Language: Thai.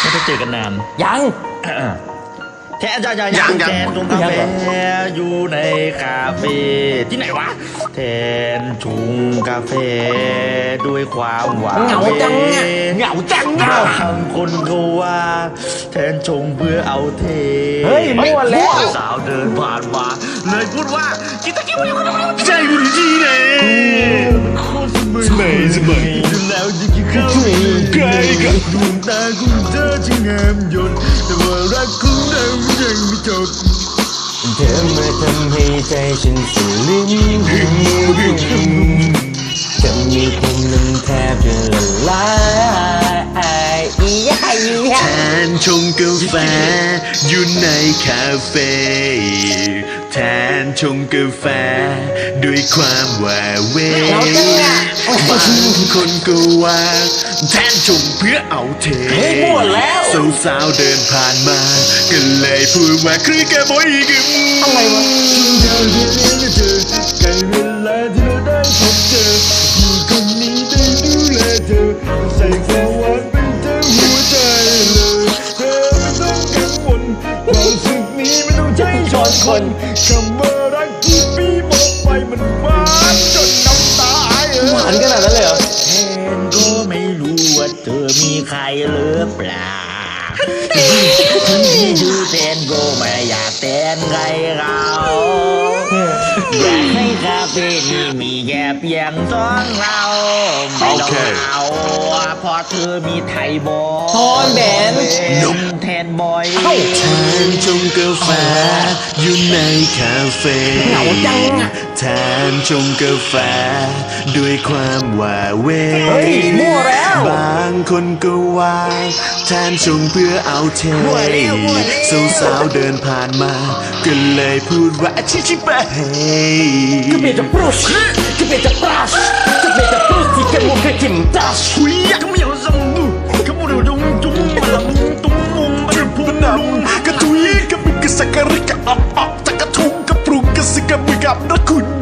ไม่ได้เจอกันนาน ยัง แทนจะจะยังยังแทนชงกาแฟอยู่ในคาเฟ่ที่ไหนวะ แทนชงกาแฟด้วยความหวานเหงาจังอะเหงาจังอะบางคนก็ว่า แทนชงเพื่อเอาเทเฮ้ยมั่วแล้วสาวเดินผ่านมาเลยพูดว่ากินตะกี้มันอยู่กับใจบุรีจีเลย ดวงตาของเธอที่งามยนต์แต่ว่ารักของเรายังไม่จบเธอมาทำให้ใจฉันสลิ้มจะมีผมนั้นแทบจะละลายอียะอียะแทนชงกาแฟอยู่ในคาเฟ่ ทนชงกาแฟ ด้วยความหวาเวบางคนก็ว่าแทนชงเพื่อเอาเทเฮ้ยมั่วแล้ว สาวๆเดินผ่านมา ก็เลยพูดว่าคือแกบอยกันอะไรวะเธอเรียนเธอใกล้เวลาที่เราได้พบเจอพี่คนนี้ได้ดูแลเธอ คนคำว่ารักที่พี่บอกไปมันหวานจนน้ำตาเออหวานขนาดนั้นเลยเหรอแทนก็ไม่รู้ว่าเธอมีใครหรือเปล่าที่ดูแทนก็ไม่อยากแทนใครเขา อยากให้คาเฟ่นี้มีแค่เพียงสองเราไม่ต้องเอาเพราะเธอมีไทยบอยทอนแบนนุ่มแทนบอยแทนชงกาแฟอยู่ในคาเฟ่เหงาจังอะแทนชงกาแฟ ด้วยความหว่าเวเฮ้ยมั่วแล้ว บางคนก็ว่าแทนชงเพื่อเอาเทสาวๆเดินผ่านมา ก็เลยพูดว่าชิชิบะ Тебе это просто, тебе это просто, тебе это просто, тебе мог этим дашь. Хуя, кому я замбу, кому я дум дум, малам дум мум, бальбум лум, катуи, кабы кисакарика, ап ап, такатум, капру, кисика, быгап, накунь.